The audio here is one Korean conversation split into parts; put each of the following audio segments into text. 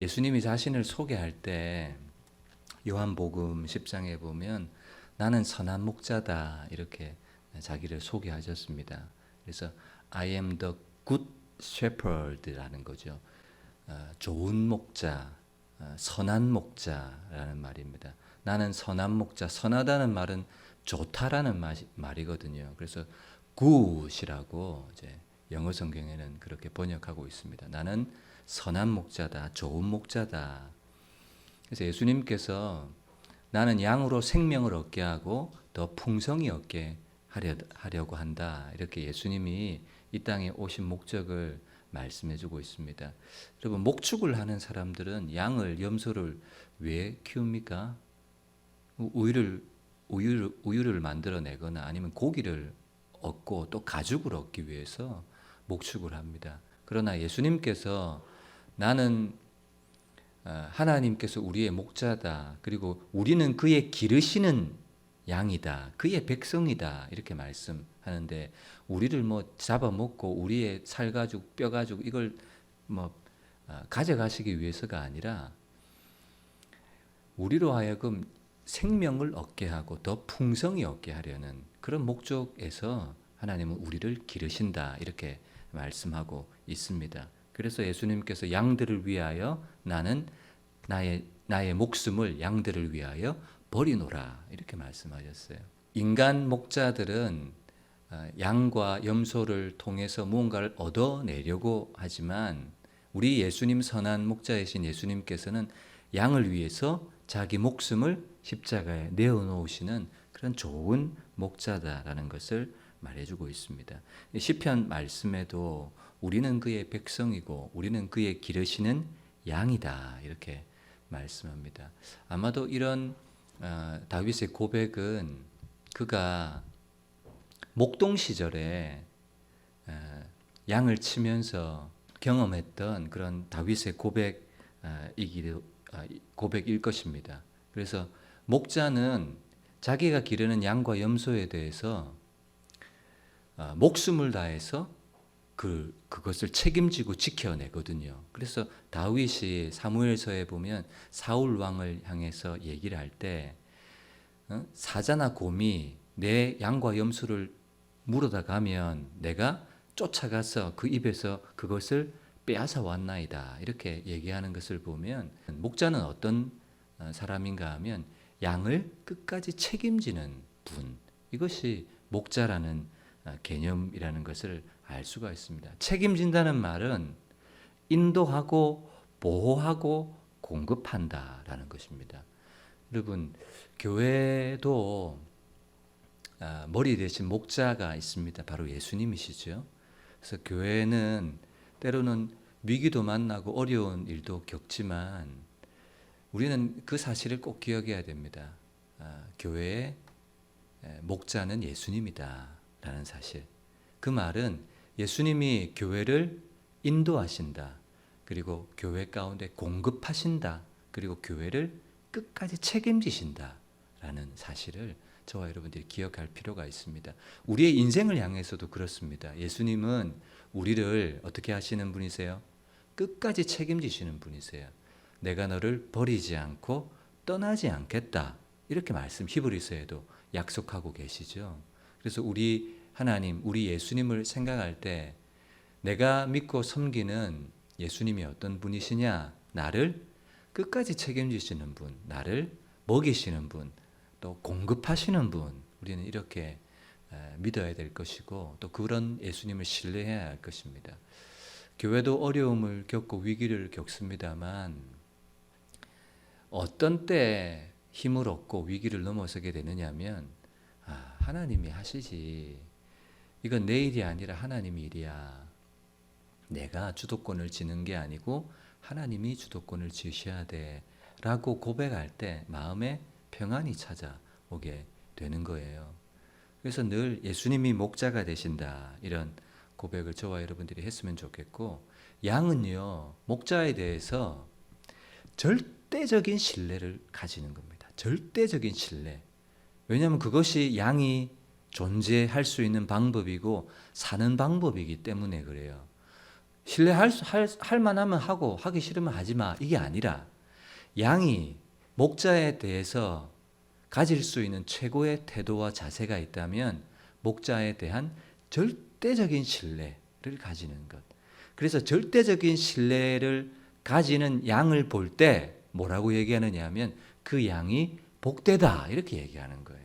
예수님이 자신을 소개할 때 요한복음 10장에 보면 나는 선한 목자다 이렇게 자기를 소개하셨습니다. 그래서 I am the good shepherd라는 거죠. 어, 좋은 목자, 어, 선한 목자라는 말입니다. 나는 선한 목자, 선하다는 말은 좋다라는 말, 말이거든요. 그래서 good이라고 이제 영어 성경에는 그렇게 번역하고 있습니다. 나는 선한 목자다, 좋은 목자다. 그래서 예수님께서 나는 양으로 생명을 얻게 하고 더 풍성히 얻게 하려, 하려 고 한다. 이렇게 예수님이 이 땅에 오신 목적을 말씀해 주고 있습니다. 여러분, 목축을 하는 사람들은 양을, 염소를 왜 키웁니까? 우유를, 우유를, 우유를 만들어내거나 아니면 고기를 얻고 또 가죽을 얻기 위해서 목축을 합니다. 그러나 예수님께서 나는 어, 하나님께서 우리의 목자다. 그리고 우리는 그의 기르시는 양이다. 그의 백성이다. 이렇게 말씀하는데 우리를 뭐 잡아먹고 우리의 살 가죽, 뼈 가죽 이걸 뭐 어, 가져가시기 위해서가 아니라 우리로 하여금 생명을 얻게 하고 더 풍성히 얻게 하려는 그런 목적에서 하나님은 우리를 기르신다. 이렇게 말씀하고 있습니다. 그래서 예수님께서 양들을 위하여 나는 나의 나의 목숨을 양들을 위하여 버리노라 이렇게 말씀하셨어요. 인간 목자들은 어, 양과 염소를 통해서 무언가를 얻어내려고 하지만 우리 예수님 선한 목자이신 예수님께서는 양을 위해서 자기 목숨을 십자가에 내어놓으시는 그런 좋은 목자다라는 것을 말해주고 있습니다. 시편 말씀에도 우리는 그의 백성이고 우리는 그의 기르시는 양이다 이렇게 말씀합니다. 아마도 이런 어, 다윗의 고백은 그가 목동 시절에 어, 양을 치면서 경험했던 그런 다윗의 고백이기도 어, 고백일 것입니다. 그래서 목자는 자기가 기르는 양과 염소에 대해서 어, 목숨을 다해서 그 그것을 책임지고 지켜내거든요. 그래서 다윗이 사무엘서에 보면 사울 왕을 향해서 얘기를 할때 어? 사자나 곰이 내 양과 염소를 물어다 가면 내가 쫓아가서 그 입에서 그것을 빼앗아 왔나이다. 이렇게 얘기하는 것을 보면 목자는 어떤 어, 사람인가 하면 양을 끝까지 책임지는 분. 이것이 목자라는 어, 개념이라는 것을 알 수가 있습니다. 책임진다는 말은 인도하고 보호하고 공급한다라는 것입니다. 여러분 교회도 아, 머리 대신 목자가 있습니다. 바로 예수님이시죠. 그래서 교회는 때로는 위기도 만나고 어려운 일도 겪지만 우리는 그 사실을 꼭 기억해야 됩니다. 아, 교회의 목자는 예수님이다라는 사실. 그 말은 예수님이 교회를 인도하신다. 그리고 교회 가운데 공급하신다. 그리고 교회를 끝까지 책임지신다. 라는 사실을 저와 여러분들이 기억할 필요가 있습니다. 우리의 인생을 향해서도 그렇습니다. 예수님은 우리를 어떻게 하시는 분이세요? 끝까지 책임지시는 분이세요. 내가 너를 버리지 않고 떠나지 않겠다. 이렇게 말씀 히브리서에도 약속하고 계시죠. 그래서 우리 하나님, 우리 예수님을 생각할 때 내가 믿고 섬기는 예수님이 어떤 분이시냐? 나를 끝까지 책임지시는 분, 나를 먹이시는 분, 또 공급하시는 분, 우리는 이렇게 믿어야 될 것이고 또 그런 예수님을 신뢰해야 할 것입니다. 교회도 어려움을 겪고 위기를 겪습니다만 어떤 때 힘을 얻고 위기를 넘어서게 되느냐면 아, 하나님이 하시지 이건 내 일이 아니라 하나님 일이야. 내가 주도권을 지는 게 아니고 하나님이 주도권을 지셔야 돼. 라고 고백할 때 마음에 평안이 찾아오게 되는 거예요. 그래서 늘 예수님이 목자가 되신다. 이런 고백을 저와 여러분들이 했으면 좋겠고, 양은요, 목자에 대해서 절대적인 신뢰를 가지는 겁니다. 절대적인 신뢰. 왜냐하면 그것이 양이 존재할 수 있는 방법이고 사는 방법이기 때문에 그래요. 신뢰할 수- 할, 할 만하면 하고 하기 싫으면 하지 마. 이게 아니라 양이 목자에 대해서 가질 수 있는 최고의 태도와 자세가 있다면 목자에 대한 절대적인 신뢰를 가지는 것. 그래서 절대적인 신뢰를 가지는 양을 볼 때 뭐라고 얘기하느냐 하면 그 양이 복되다 이렇게 얘기하는 거예요.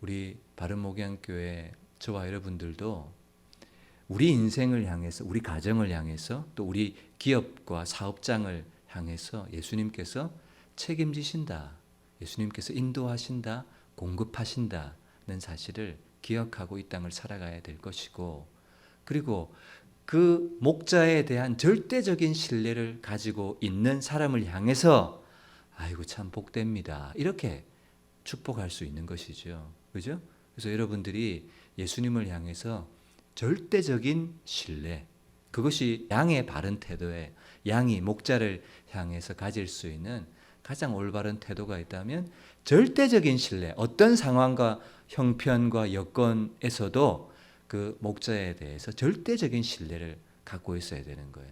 우리 바른 목양교회 저와 여러분들도 우리 인생을 향해서 우리 가정을 향해서 또 우리 기업과 사업장을 향해서 예수님께서 책임지신다. 예수님께서 인도하신다, 공급하신다는 사실을 기억하고 이 땅을 살아가야 될 것이고 그리고 그 목자에 대한 절대적인 신뢰를 가지고 있는 사람을 향해서 아이고 참 복됩니다. 이렇게 축복할 수 있는 것이죠. 그죠? 그래서 여러분들이 예수님을 향해서 절대적인 신뢰 그것이 양의 바른 태도에 양이 목자를 향해서 가질 수 있는 가장 올바른 태도가 있다면 절대적인 신뢰 어떤 상황과 형편과 여건에서도 그 목자에 대해서 절대적인 신뢰를 갖고 있어야 되는 거예요.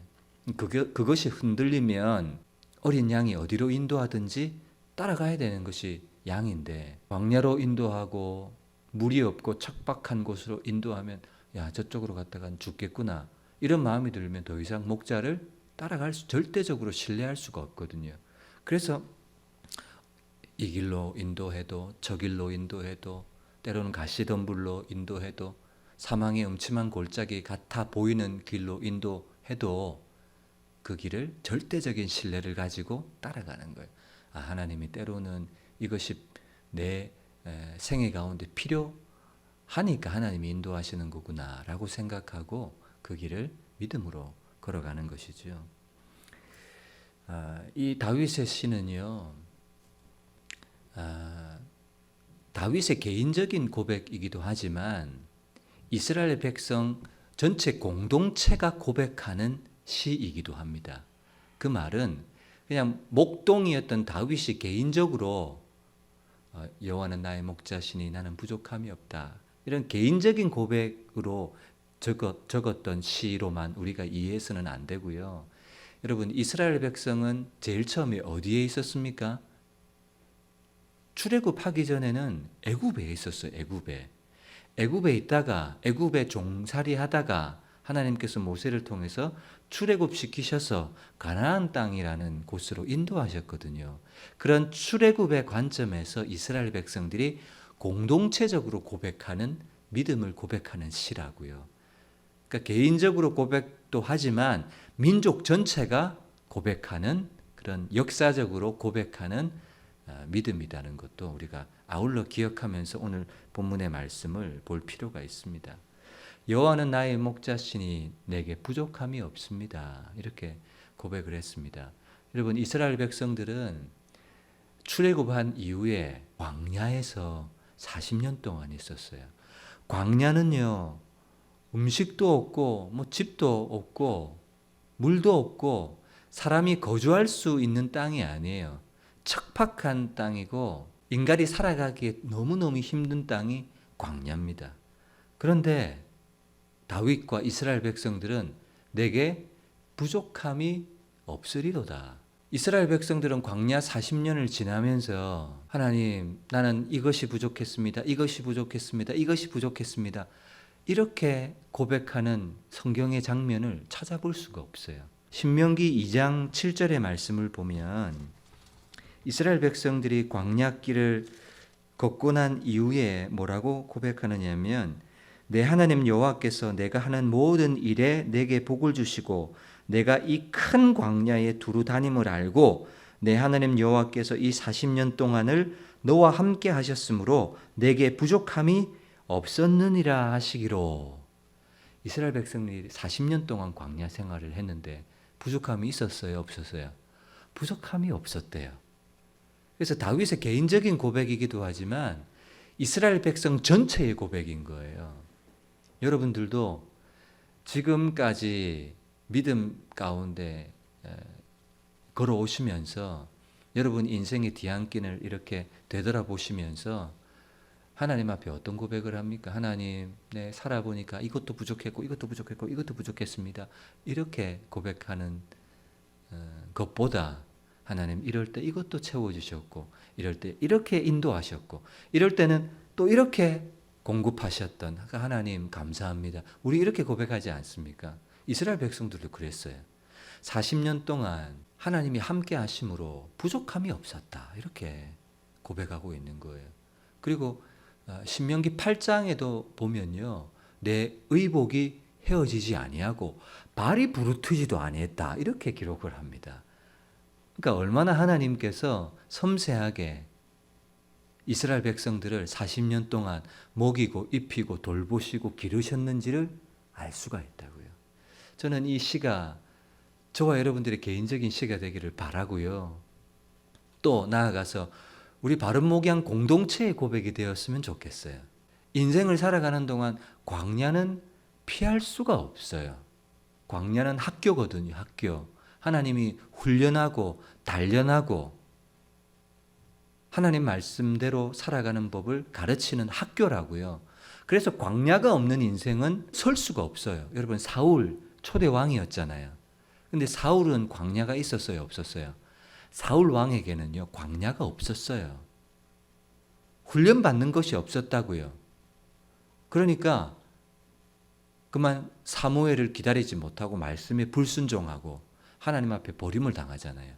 그게, 그것이 흔들리면 어린 양이 어디로 인도하든지 따라가야 되는 것이 양인데 광야로 인도하고 물이 없고 척박한 곳으로 인도하면 야 저쪽으로 갔다가 죽겠구나 이런 마음이 들면 더 이상 목자를 따라갈 수 절대적으로 신뢰할 수가 없거든요. 그래서 이 길로 인도해도 저 길로 인도해도 때로는 가시덤불로 인도해도 사망의 음침한 골짜기 같아 보이는 길로 인도해도 그 길을 절대적인 신뢰를 가지고 따라가는 거예요. 아, 하나님이 때로는 이것이 내 에, 생애 가운데 필요하니까 하나님이 인도하시는 거구나라고 생각하고 그 길을 믿음으로 걸어가는 것이죠. 아, 이 다윗의 시는요, 아, 다윗의 개인적인 고백이기도 하지만 이스라엘 백성 전체 공동체가 고백하는 시이기도 합니다. 그 말은 그냥 목동이었던 다윗이 개인적으로 어, 여호와는 나의 목자시니 나는 부족함이 없다. 이런 개인적인 고백으로 적었, 적었던 시로만 우리가 이해해서는 안 되고요. 여러분 이스라엘 백성은 제일 처음에 어디에 있었습니까? 출애굽하기 전에는 애굽에 있었어요. 애굽에. 애굽에 있다가 애굽에 종살이 하다가 하나님께서 모세를 통해서 출애굽 시키셔서 가나안 땅이라는 곳으로 인도하셨거든요. 그런 출애굽의 관점에서 이스라엘 백성들이 공동체적으로 고백하는 믿음을 고백하는 시라고요. 그러니까 개인적으로 고백도 하지만 민족 전체가 고백하는 그런 역사적으로 고백하는 아, 믿음이라는 것도 우리가 아울러 기억하면서 오늘 본문의 말씀을 볼 필요가 있습니다. 여호와는 나의 목자시니 내게 부족함이 없습니다. 이렇게 고백을 했습니다. 여러분 이스라엘 백성들은 출애굽한 이후에 광야에서 40년 동안 있었어요. 광야는요 음식도 없고 뭐 집도 없고 물도 없고 사람이 거주할 수 있는 땅이 아니에요. 척박한 땅이고 인간이 살아가기에 너무너무 힘든 땅이 광야입니다. 그런데 다윗과 이스라엘 백성들은 내게 부족함이 없으리로다. 이스라엘 백성들은 광야 40년을 지나면서 하나님 나는 이것이 부족했습니다. 이것이 부족했습니다. 이것이 부족했습니다. 이렇게 고백하는 성경의 장면을 찾아볼 수가 없어요. 신명기 2장 7절의 말씀을 보면 이스라엘 백성들이 광야길을 걷고 난 이후에 뭐라고 고백하느냐면 내 하나님 여호와께서 내가 하는 모든 일에 내게 복을 주시고 내가 이 큰 광야에 두루 다님을 알고 내 하나님 여호와께서 이 40년 동안을 너와 함께 하셨으므로 내게 부족함이 없었느니라 하시기로 이스라엘 백성들이 40년 동안 광야 생활을 했는데 부족함이 있었어요, 없었어요? 부족함이 없었대요. 그래서 다윗의 개인적인 고백이기도 하지만 이스라엘 백성 전체의 고백인 거예요. 여러분들도 지금까지 믿음 가운데 걸어오시면서 여러분 인생의 뒤안길을 이렇게 되돌아보시면서 하나님 앞에 어떤 고백을 합니까? 하나님, 네, 살아보니까 이것도 부족했고, 이것도 부족했고, 이것도 부족했습니다. 이렇게 고백하는 어, 것보다 하나님 이럴 때 이것도 채워주셨고, 이럴 때 이렇게 인도하셨고, 이럴 때는 또 이렇게 공급하셨던 그러니까 하나님 감사합니다. 우리 이렇게 고백하지 않습니까? 이스라엘 백성들도 그랬어요. 40년 동안 하나님이 함께 하심으로 부족함이 없었다. 이렇게 고백하고 있는 거예요. 그리고 어, 신명기 8장에도 보면요. 내 의복이 헤어지지 아니하고 발이 부르트지도 아니했다. 이렇게 기록을 합니다. 그러니까 얼마나 하나님께서 섬세하게 이스라엘 백성들을 40년 동안 먹이고 입히고 돌보시고 기르셨는지를 알 수가 있다고요. 저는 이 시가 저와 여러분들의 개인적인 시가 되기를 바라고요. 또 나아가서 우리 바른 목양 공동체의 고백이 되었으면 좋겠어요. 인생을 살아가는 동안 광야는 피할 수가 없어요. 광야는 학교거든요, 학교. 하나님이 훈련하고 단련하고 하나님 말씀대로 살아가는 법을 가르치는 학교라고요. 그래서 광야가 없는 인생은 설 수가 없어요. 여러분 사울 초대 왕이었잖아요. 근데 사울은 광야가 있었어요, 없었어요? 사울 왕에게는요, 광야가 없었어요. 훈련 받는 것이 없었다고요. 그러니까 그만 사무엘을 기다리지 못하고 말씀에 불순종하고 하나님 앞에 버림을 당하잖아요.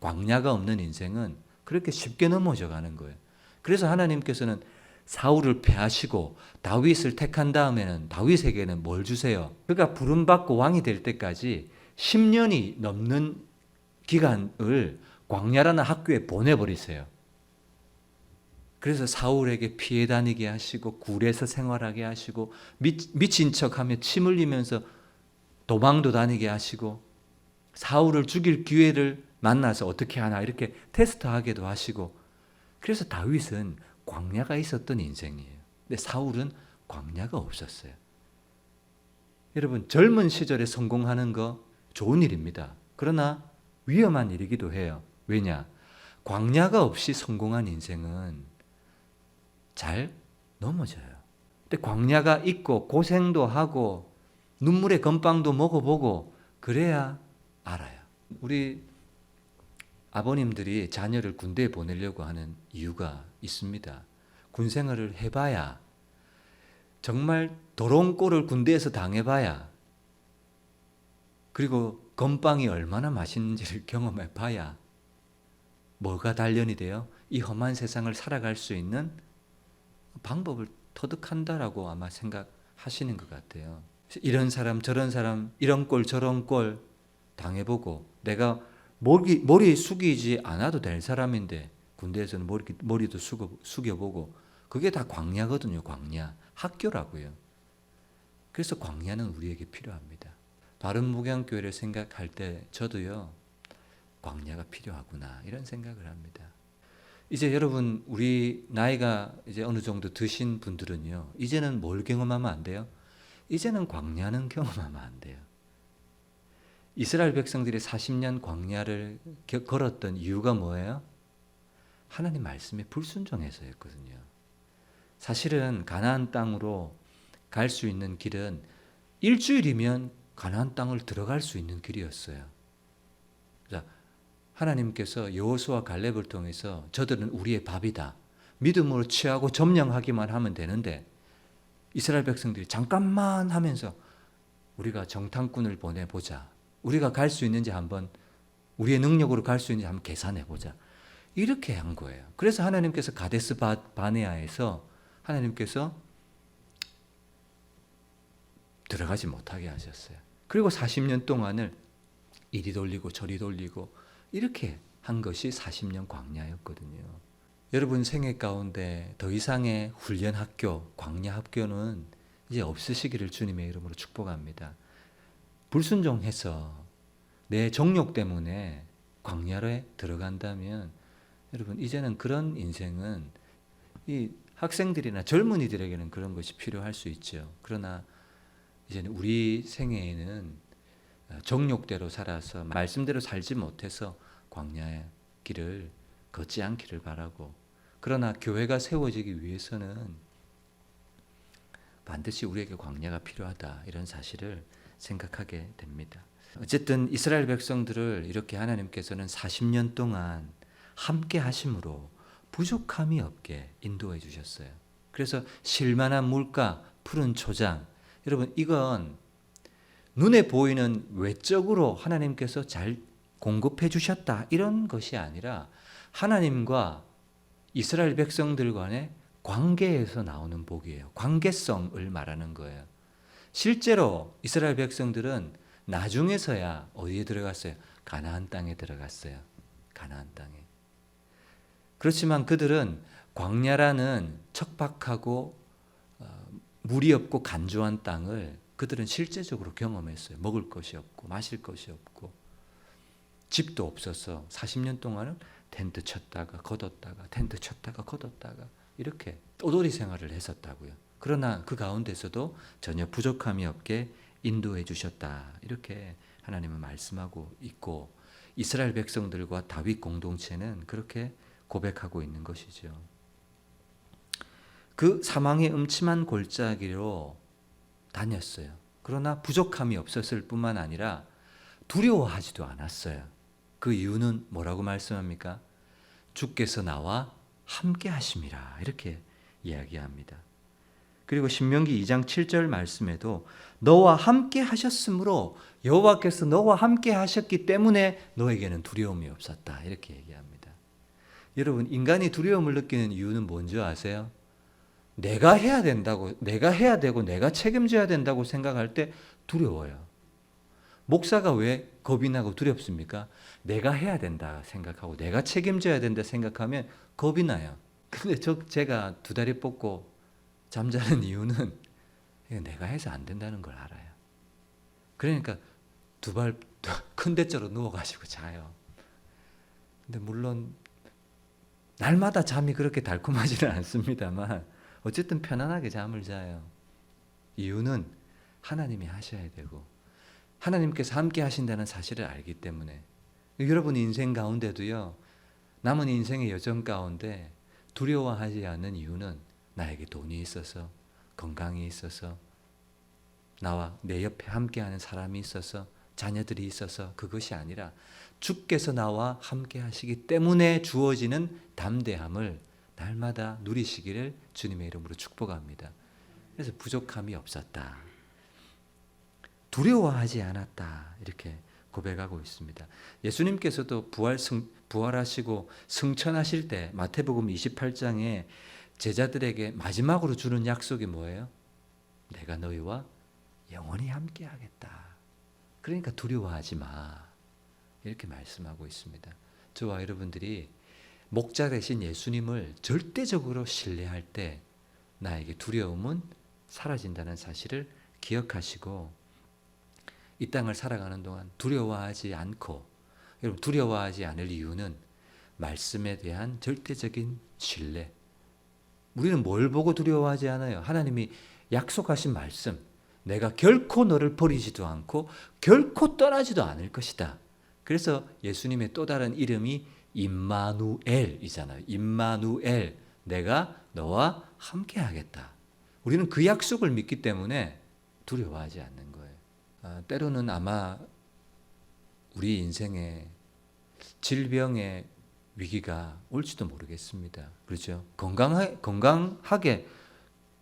광야가 없는 인생은 그렇게 쉽게 넘어져 가는 거예요. 그래서 하나님께서는 사울을 패하시고 다윗을 택한 다음에는 다윗에게는 뭘 주세요? 그가 부름 받고 왕이 될 때까지 10년이 넘는 기간을 광야라는 학교에 보내버리세요. 그래서 사울에게 피해 다니게 하시고 굴에서 생활하게 하시고 미, 미친 척하며 침 흘리면서 도망도 다니게 하시고 사울을 죽일 기회를 만나서 어떻게 하나 이렇게 테스트하게도 하시고 그래서 다윗은 광야가 있었던 인생이에요. 근데 사울은 광야가 없었어요. 여러분 젊은 시절에 성공하는 거 좋은 일입니다. 그러나 위험한 일이기도 해요. 왜냐? 광야가 없이 성공한 인생은 잘 넘어져요. 근데 광야가 있고 고생도 하고 눈물의 건빵도 먹어보고 그래야 알아요. 우리 아버님들이 자녀를 군대에 보내려고 하는 이유가 있습니다. 군 생활을 해봐야 정말 더러운 꼴을 군대에서 당해봐야 그리고 건빵이 얼마나 맛있는지를 경험해 봐야 뭐가 단련이 돼요? 이 험한 세상을 살아갈 수 있는 방법을 터득한다라고 아마 생각하시는 것 같아요. 이런 사람 저런 사람 이런 꼴 저런 꼴 당해보고 내가 머리, 머리 숙이지 않아도 될 사람인데 군대에서는 머리, 머리도 숙여, 숙여보고 그게 다 광야거든요. 광야 학교라고요. 그래서 광야는 우리에게 필요합니다. 바른 목양교회를 생각할 때 저도요 광야가 필요하구나 이런 생각을 합니다. 이제 여러분 우리 나이가 이제 어느 정도 드신 분들은요 이제는 뭘 경험하면 안 돼요? 이제는 광야는 경험하면 안 돼요. 이스라엘 백성들이 40년 광야를 걸었던 이유가 뭐예요? 하나님 말씀에 불순종해서였거든요. 사실은 가나안 땅으로 갈 수 있는 길은 일주일이면 가나안 땅을 들어갈 수 있는 길이었어요. 자, 하나님께서 여호수아 갈렙을 통해서 저들은 우리의 밥이다. 믿음으로 취하고 점령하기만 하면 되는데 이스라엘 백성들이 잠깐만 하면서 우리가 정탐꾼을 보내 보자. 우리가 갈 수 있는지 한번 우리의 능력으로 갈 수 있는지 한번 계산해 보자. 이렇게 한 거예요. 그래서 하나님께서 가데스 바네아에서 하나님께서 들어가지 못하게 하셨어요. 그리고 40년 동안을 이리 돌리고 저리 돌리고 이렇게 한 것이 40년 광야였거든요. 여러분 생애 가운데 더 이상의 훈련 학교, 광야 학교는 이제 없으시기를 주님의 이름으로 축복합니다. 불순종해서 내 정욕 때문에 광야에 들어간다면 여러분 이제는 그런 인생은 이 학생들이나 젊은이들에게는 그런 것이 필요할 수 있죠. 그러나 이제는 우리 생애에는 정욕대로 살아서 말씀대로 살지 못해서 광야의 길을 걷지 않기를 바라고 그러나 교회가 세워지기 위해서는 반드시 우리에게 광야가 필요하다 이런 사실을 생각하게 됩니다. 어쨌든 이스라엘 백성들을 이렇게 하나님께서는 40년 동안 함께 하심으로 부족함이 없게 인도해 주셨어요. 그래서 실만한 물가, 푸른 초장. 여러분 이건 눈에 보이는 외적으로 하나님께서 잘 공급해 주셨다 이런 것이 아니라 하나님과 이스라엘 백성들 간의 관계에서 나오는 복이에요. 관계성을 말하는 거예요. 실제로 이스라엘 백성들은 나중에서야 어디에 들어갔어요? 가나안 땅에 들어갔어요. 가나안 땅에. 그렇지만 그들은 광야라는 척박하고 어, 물이 없고 간조한 땅을 그들은 실제적으로 경험했어요. 먹을 것이 없고 마실 것이 없고 집도 없어서 40년 동안은 텐트 쳤다가 걷었다가 텐트 쳤다가 걷었다가 이렇게 떠돌이 생활을 했었다고요. 그러나 그 가운데서도 전혀 부족함이 없게 인도해 주셨다. 이렇게 하나님은 말씀하고 있고 이스라엘 백성들과 다윗 공동체는 그렇게 고백하고 있는 것이죠. 그 사망의 음침한 골짜기로 다녔어요. 그러나 부족함이 없었을 뿐만 아니라 두려워하지도 않았어요. 그 이유는 뭐라고 말씀합니까? 주께서 나와 함께 하심이라 이렇게 이야기합니다. 그리고 신명기 2장 7절 말씀에도 너와 함께 하셨으므로 여호와께서 너와 함께 하셨기 때문에 너에게는 두려움이 없었다 이렇게 얘기합니다. 여러분 인간이 두려움을 느끼는 이유는 뭔지 아세요? 내가 해야 된다고 내가 해야 되고 내가 책임져야 된다고 생각할 때 두려워요. 목사가 왜 겁이 나고 두렵습니까? 내가 해야 된다 생각하고 내가 책임져야 된다 생각하면 겁이 나요. 근데 저 제가 두 다리 뻗고 잠자는 이유는 내가 해서 안 된다는 걸 알아요. 그러니까 두 발 큰 대자로 누워가지고 자요. 근데 물론 날마다 잠이 그렇게 달콤하지는 않습니다만 어쨌든 편안하게 잠을 자요. 이유는 하나님이 하셔야 되고 하나님께서 함께 하신다는 사실을 알기 때문에 여러분 인생 가운데도요 남은 인생의 여정 가운데 두려워하지 않는 이유는 나에게 돈이 있어서 건강이 있어서 나와 내 옆에 함께하는 사람이 있어서 자녀들이 있어서 그것이 아니라 주께서 나와 함께 하시기 때문에 주어지는 담대함을 날마다 누리시기를 주님의 이름으로 축복합니다. 그래서 부족함이 없었다. 두려워하지 않았다. 이렇게 고백하고 있습니다. 예수님께서도 부활 승, 부활하시고 승천하실 때 마태복음 28장에 제자들에게 마지막으로 주는 약속이 뭐예요? 내가 너희와 영원히 함께 하겠다. 그러니까 두려워하지 마. 이렇게 말씀하고 있습니다. 저와 여러분들이 목자 대신 예수님을 절대적으로 신뢰할 때 나에게 두려움은 사라진다는 사실을 기억하시고 이 땅을 살아가는 동안 두려워하지 않고 여러분 두려워하지 않을 이유는 말씀에 대한 절대적인 신뢰. 우리는 뭘 보고 두려워하지 않아요? 하나님이 약속하신 말씀. 내가 결코 너를 버리지도 않고 결코 떠나지도 않을 것이다. 그래서 예수님의 또 다른 이름이 임마누엘이잖아요. 임마누엘. 내가 너와 함께 하겠다. 우리는 그 약속을 믿기 때문에 두려워하지 않는 거예요. 아, 때로는 아마 우리 인생에 질병의 위기가 올지도 모르겠습니다. 그렇죠? 건강하, 건강하게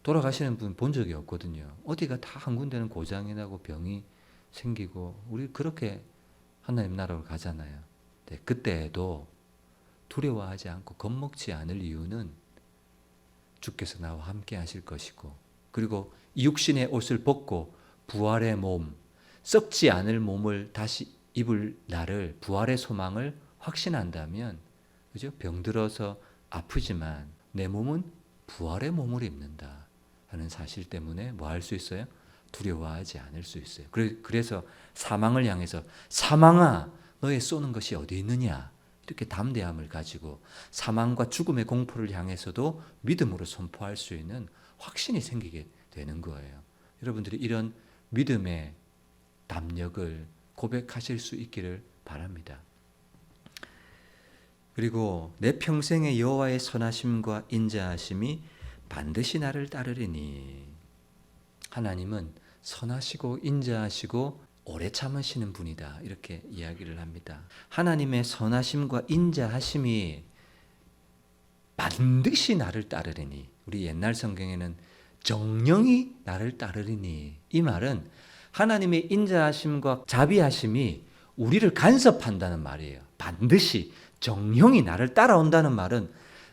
돌아가시는 분 본 적이 없거든요. 어디가 다 한 군데는 고장이 나고 병이 생기고 우리 그렇게 하나님 나라로 가잖아요. 네, 그때에도 두려워하지 않고 겁먹지 않을 이유는 주께서 나와 함께 하실 것이고 그리고 육신의 옷을 벗고 부활의 몸, 썩지 않을 몸을 다시 입을 나를 부활의 소망을 확신한다면 그죠? 병들어서 아프지만 내 몸은 부활의 몸을 입는다 하는 사실 때문에 뭐 할 수 있어요? 두려워하지 않을 수 있어요. 그래서 사망을 향해서 사망아 너의 쏘는 것이 어디 있느냐 이렇게 담대함을 가지고 사망과 죽음의 공포를 향해서도 믿음으로 선포할 수 있는 확신이 생기게 되는 거예요. 여러분들이 이런 믿음의 담력을 고백하실 수 있기를 바랍니다. 그리고 내 평생의 여호와의 선하심과 인자하심이 반드시 나를 따르리니 하나님은 선하시고 인자하시고 오래 참으시는 분이다 이렇게 이야기를 합니다. 하나님의 선하심과 인자하심이 반드시 나를 따르리니 우리 옛날 성경에는 정령이 나를 따르리니 이 말은 하나님의 인자하심과 자비하심이 우리를 간섭한다는 말이에요. 반드시 정령이 나를 따라온다는 말은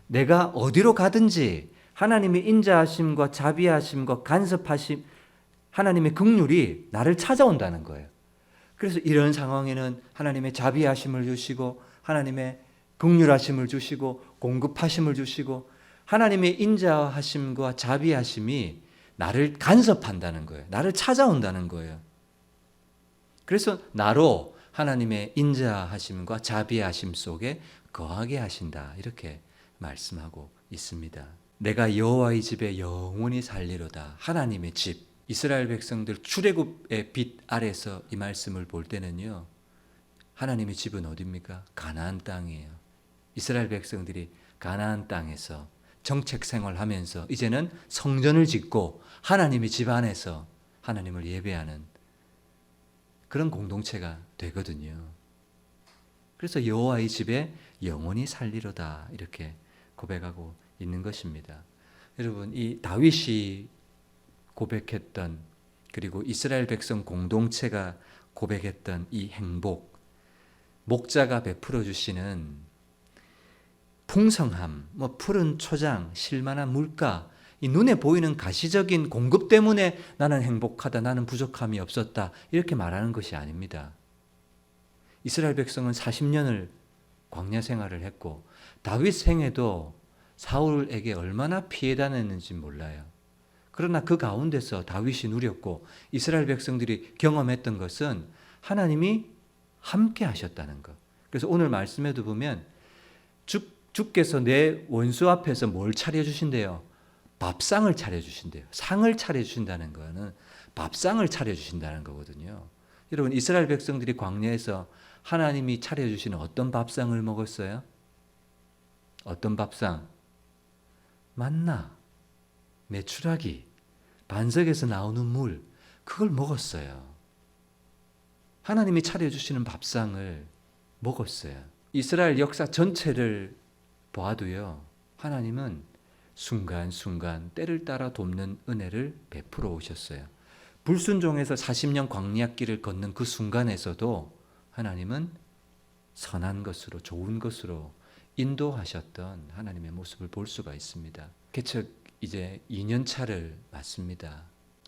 내가 어디로 가든지 하나님의 인자하심과 자비하심과 간섭하심 하나님의 긍휼이 나를 찾아온다는 거예요. 그래서 이런 상황에는 하나님의 자비하심을 주시고 하나님의 긍휼하심을 주시고 공급하심을 주시고 하나님의 인자하심과 자비하심이 나를 간섭한다는 거예요. 나를 찾아온다는 거예요. 그래서 나로 하나님의 인자하심과 자비하심 속에 거하게 하신다. 이렇게 말씀하고 있습니다. 내가 여호와의 집에 영원히 살리로다. 하나님의 집. 이스라엘 백성들 출애굽의 빛 아래서 이 말씀을 볼 때는요. 하나님의 집은 어디입니까? 가나안 땅이에요. 이스라엘 백성들이 가나안 땅에서 정책 생활하면서 이제는 성전을 짓고 하나님의 집 안에서 하나님을 예배하는 그런 공동체가 되거든요. 그래서 여호와의 집에 영원히 살리로다 이렇게 고백하고 있는 것입니다. 여러분 이 다윗이 고백했던 그리고 이스라엘 백성 공동체가 고백했던 이 행복 목자가 베풀어 주시는 풍성함, 뭐 푸른 초장, 실만한 물가, 이 눈에 보이는 가시적인 공급 때문에 나는 행복하다, 나는 부족함이 없었다 이렇게 말하는 것이 아닙니다. 이스라엘 백성은 40년을 광야 생활을 했고 다윗 생에도 사울에게 얼마나 피해 다녔는지 몰라요. 그러나 그 가운데서 다윗이 누렸고 이스라엘 백성들이 경험했던 것은 하나님이 함께 하셨다는 것. 그래서 오늘 말씀에도 보면 주, 주께서 내 원수 앞에서 뭘 차려 주신대요? 밥상을 차려주신대요. 상을 차려주신다는 거는 밥상을 차려주신다는 거거든요. 여러분, 이스라엘 백성들이 광야에서 하나님이 차려주시는 어떤 밥상을 먹었어요? 어떤 밥상? 만나, 메추라기, 반석에서 나오는 물, 그걸 먹었어요. 하나님이 차려주시는 밥상을 먹었어요. 이스라엘 역사 전체를 보아도요, 하나님은 순간순간 때를 따라 돕는 은혜를 베풀어 오셨어요. 불순종에서 40년 광야길을 걷는 그 순간에서도 하나님은 선한 것으로 좋은 것으로 인도하셨던 하나님의 모습을 볼 수가 있습니다. 개척 이제 2년 차를 맞습니다.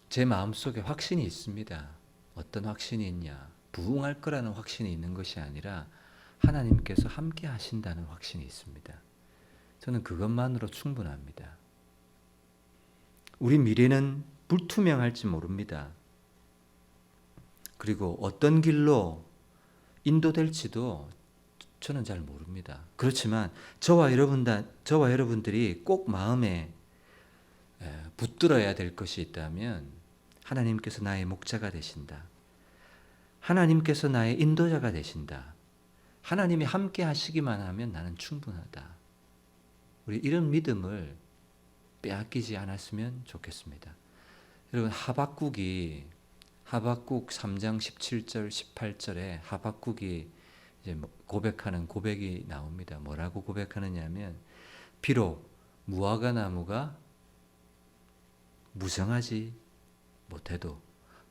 제 마음속에 확신이 있습니다. 어떤 확신이 있냐? 부흥할 거라는 확신이 있는 것이 아니라 하나님께서 함께 하신다는 확신이 있습니다. 저는 그것만으로 충분합니다. 우리 미래는 불투명할지 모릅니다. 그리고 어떤 길로 인도될지도 저는 잘 모릅니다. 그렇지만 저와 여러분 저와 여러분들이 꼭 마음에 붙들어야 될 것이 있다면 하나님께서 나의 목자가 되신다. 하나님께서 나의 인도자가 되신다. 하나님이 함께 하시기만 하면 나는 충분하다. 우리 이런 믿음을 빼앗기지 않았으면 좋겠습니다. 여러분 하박국이 하박국 3장 17절 18절에 하박국이 이제 뭐 고백하는 고백이 나옵니다. 뭐라고 고백하느냐면 비록 무화과 나무가 무성하지 못해도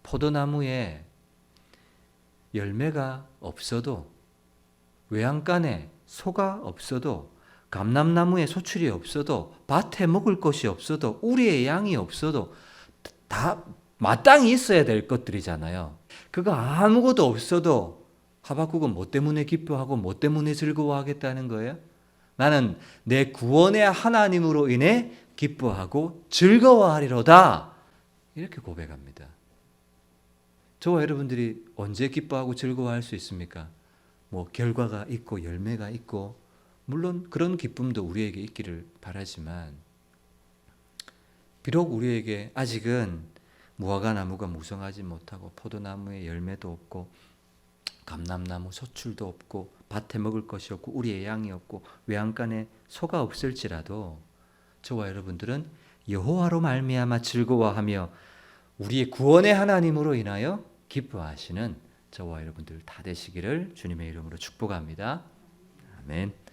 포도나무에 열매가 없어도 외양간에 소가 없어도 감람나무에 소출이 없어도 밭에 먹을 것이 없어도 우리의 양이 없어도 다 마땅히 있어야 될 것들이잖아요. 그거 아무것도 없어도 하박국은 뭐 때문에 기뻐하고 뭐 때문에 즐거워하겠다는 거예요? 나는 내 구원의 하나님으로 인해 기뻐하고 즐거워하리로다. 이렇게 고백합니다. 저와 여러분들이 언제 기뻐하고 즐거워할 수 있습니까? 뭐 결과가 있고 열매가 있고 물론 그런 기쁨도 우리에게 있기를 바라지만 비록 우리에게 아직은 무화과 나무가 무성하지 못하고 포도나무에 열매도 없고 감람나무 소출도 없고 밭에 먹을 것이 없고 우리의 양이 없고 외양간에 소가 없을지라도 저와 여러분들은 여호와로 말미암아 즐거워하며 우리의 구원의 하나님으로 인하여 기뻐하시는 저와 여러분들 다 되시기를 주님의 이름으로 축복합니다. 아멘.